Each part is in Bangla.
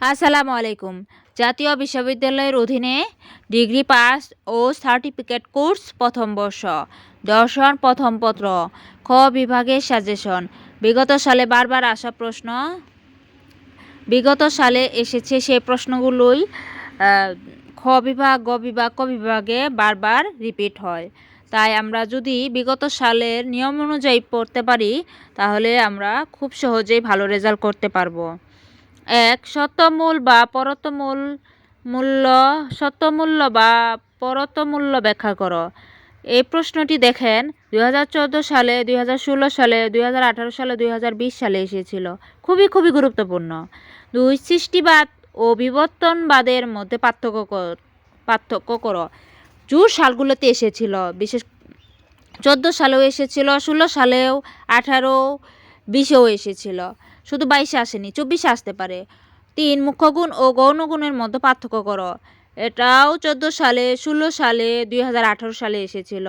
আসসালামু আলাইকুম জাতীয় বিশ্ববিদ্যালয়ের অধীনে ডিগ্রি পাস ও সার্টিফিকেট কোর্স প্রথম বর্ষ, দর্শন প্রথম পত্র, খ বিভাগের সাজেশন। বিগত সালে বারবার আসা প্রশ্ন। বিগত সালে এসেছে সেই প্রশ্নগুলোই খ বিভাগ, গ বিভাগ, ক বিভাগে বারবার রিপিট হয়। তাই আমরা যদি বিগত সালের নিয়ম অনুযায়ী পড়তে পারি, তাহলে আমরা খুব সহজেই ভালো রেজাল্ট করতে পারব। এক সত্যমূল বা পরতমূল মূল্য সত্যমূল্য বা পরতমূল্য ব্যাখ্যা করো। এই প্রশ্নটি দেখেন দু হাজার চোদ্দ সালে, দুই হাজার ষোলো সালে, দুই হাজার আঠারো সালে, দুই হাজার বিশ সালে এসেছিল। খুবই খুবই গুরুত্বপূর্ণ। দুই সৃষ্টিবাদ ও বিবর্তনবাদের মধ্যে পার্থক্য পার্থক্য করো। জোর সালগুলোতে এসেছিল, বিশেষ চোদ্দ সালেও এসেছিল, ষোলো সালেও আঠারো, বিশেও এসেছিল। শুধু বাইশে আসেনি, চব্বিশে আসতে পারে। তিন, মুখ্যগুণ ও গৌণগুণের মধ্যে পার্থক্য করো। এটাও চোদ্দ সালে, ষোলো সালে, দুই হাজার আঠেরো সালে এসেছিল।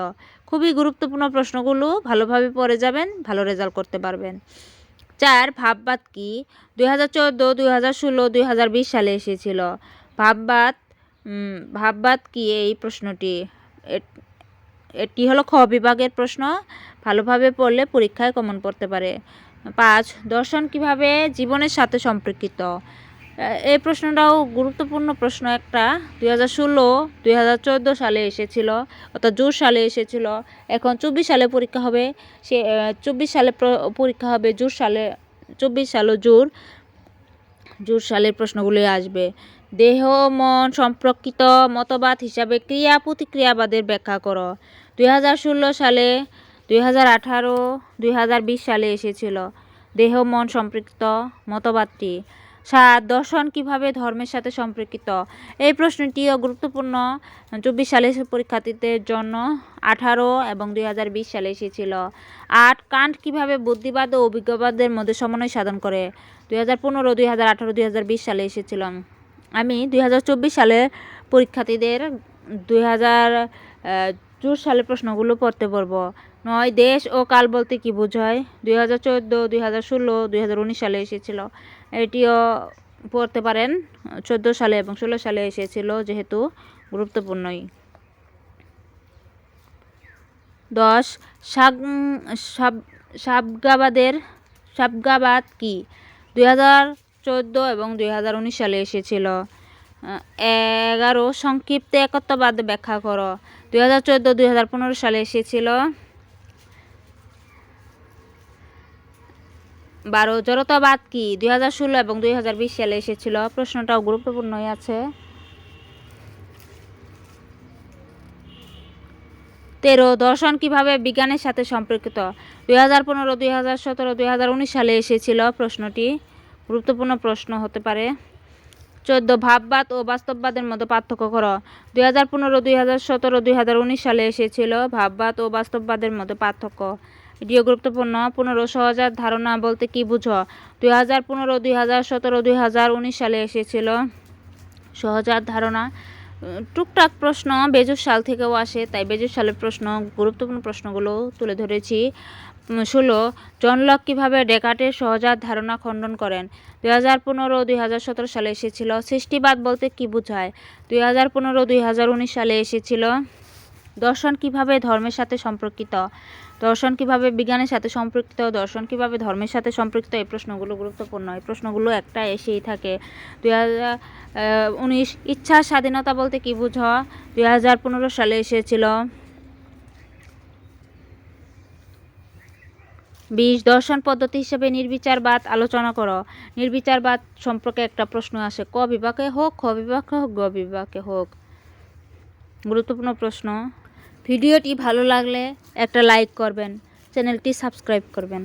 খুবই গুরুত্বপূর্ণ প্রশ্নগুলো, ভালোভাবে পড়ে যাবেন, ভালো রেজাল্ট করতে পারবেন। চার, ভাববাদ কি? দুই হাজার চোদ্দ, দুই হাজার ষোলো, দুই হাজার বিশ সালে এসেছিল। ভাববাদ ভাববাদ কি এই প্রশ্নটি? এটি হলো খ বিভাগের প্রশ্ন। ভালোভাবে পড়লে পরীক্ষায় কমন পড়তে পারে। পাঁচ, দর্শন কীভাবে জীবনের সাথে সম্পর্কিত? এই প্রশ্নটাও গুরুত্বপূর্ণ প্রশ্ন একটা। দুই হাজার ষোলো, দুই হাজার চোদ্দ সালে এসেছিল, অর্থাৎ জোর সালে এসেছিল। এখন চব্বিশ সালে পরীক্ষা হবে, সে চব্বিশ সালে পরীক্ষা হবে জোর সালে, চব্বিশ সালও জোর জোর সালের প্রশ্নগুলি আসবে। দেহ, মন সম্পর্কিত মতবাদ হিসাবে ক্রিয়া প্রতিক্রিয়াবাদের ব্যাখ্যা করো। দুই হাজার ষোলো সালে দুই হাজার আঠারো, দুই হাজার বিশ সালে এসেছিল। দেহ, মন সম্পর্কিত মতবাদটি। সাত, দর্শন কীভাবে ধর্মের সাথে সম্পর্কিত এই প্রশ্নটিও গুরুত্বপূর্ণ চব্বিশ সালে পরীক্ষার্থীদের জন্য আঠারো এবং দুই হাজার বিশ সালে এসেছিল। আট কান্ট কীভাবে বুদ্ধিবাদ ও অভিজ্ঞবাদের মধ্যে সমন্বয় সাধন করে? দুই হাজার পনেরো, দুই হাজার আঠারো, দুই হাজার বিশ সালে এসেছিলাম। আমি দুই হাজার চব্বিশ সালে পরীক্ষার্থীদের দুই হাজার চব্বিশ সালের প্রশ্নগুলো পড়তে পারব নয় দেশ ও কাল বলতে কি বোঝায়? দুই হাজার চোদ্দ, দুই হাজার ষোলো, দুই হাজার উনিশ সালে এসেছিল। এটিও পড়তে পারেন। চোদ্দ সালে এবং ষোলো সালে এসেছিল যেহেতু গুরুত্বপূর্ণই। দশ, সাগ, সাব, সাবগাবাদের, সাবগাবাদ কি? দুই হাজার চোদ্দ এবং দুই হাজার উনিশ সালে এসেছিল। এগারো, সংক্ষিপ্ত একত্ববাদ ব্যাখ্যা করো। দুই হাজার চোদ্দ, দুই হাজার পনেরো সালে এসেছিল। বারো, জড়তাবাদ কি? দুই হাজার ষোলো এবং দুই হাজার বিশ সালে এসেছিল। প্রশ্নটাও গুরুত্বপূর্ণই আছে। তেরো, দর্শন কীভাবে বিজ্ঞানের সাথে সম্পর্কিত? দুই হাজার পনেরো, দুই হাজার সতেরো, দুই হাজার উনিশ সালে এসেছিল প্রশ্নটি। গুরুত্বপূর্ণ প্রশ্ন হতে পারে। চোদ্দ ভাববাদ ও বাস্তববাদের মধ্যে পার্থক্য করো। দুই হাজার পনেরো, দুই হাজার সতেরো, দুই হাজার উনিশ সালে এসেছিল ভাববাদ ও বাস্তববাদের মধ্যে পার্থক্য। এটিও গুরুত্বপূর্ণ। পনেরো সহজাত ধারণা বলতে কি বুঝো? দুই হাজার পনেরো, দুই হাজার সতেরো, দুই হাজার উনিশ সালে এসেছিল সহজাত ধারণা। টুকটাক প্রশ্ন বেজুর সাল থেকেও আসে, তাই বেজুর সালের প্রশ্ন, গুরুত্বপূর্ণ প্রশ্নগুলো তুলে ধরেছি। ষোলো, জন লক কীভাবে ডেকার্টের সহজাত ধারণা খণ্ডন করেন? দুই হাজার পনেরো, দুই হাজার সতেরো সালে এসেছিল। সৃষ্টিবাদ বলতে কি বোঝায়? দুই হাজার পনেরো, দুই হাজার উনিশ সালে এসেছিল। দর্শন কীভাবে ধর্মের সাথে সম্পর্কিত? দর্শন কীভাবে বিজ্ঞানের সাথে সম্পর্কিত? দর্শন কীভাবে ধর্মের সাথে সম্পর্কিত? এই প্রশ্নগুলো গুরুত্বপূর্ণ। এই প্রশ্নগুলো একটা এসেই থাকে। দুই হাজার উনিশ, ইচ্ছা স্বাধীনতা বলতে কি বুঝো? দুই হাজার পনেরো সালে এসেছিল। বিশ, দর্শন পদ্ধতি হিসেবে নির্বিচারবাদ আলোচনা করো। নির্বিচারবাদ সম্পর্কে একটা প্রশ্ন আসে, ক বিভাগে হোক, খ বিভাগে হোক, গ বিভাগে হোক। গুরুত্বপূর্ণ প্রশ্ন। ভিডিওটি ভালো লাগলে একটা লাইক করবেন, চ্যানেলটি সাবস্ক্রাইব করবেন।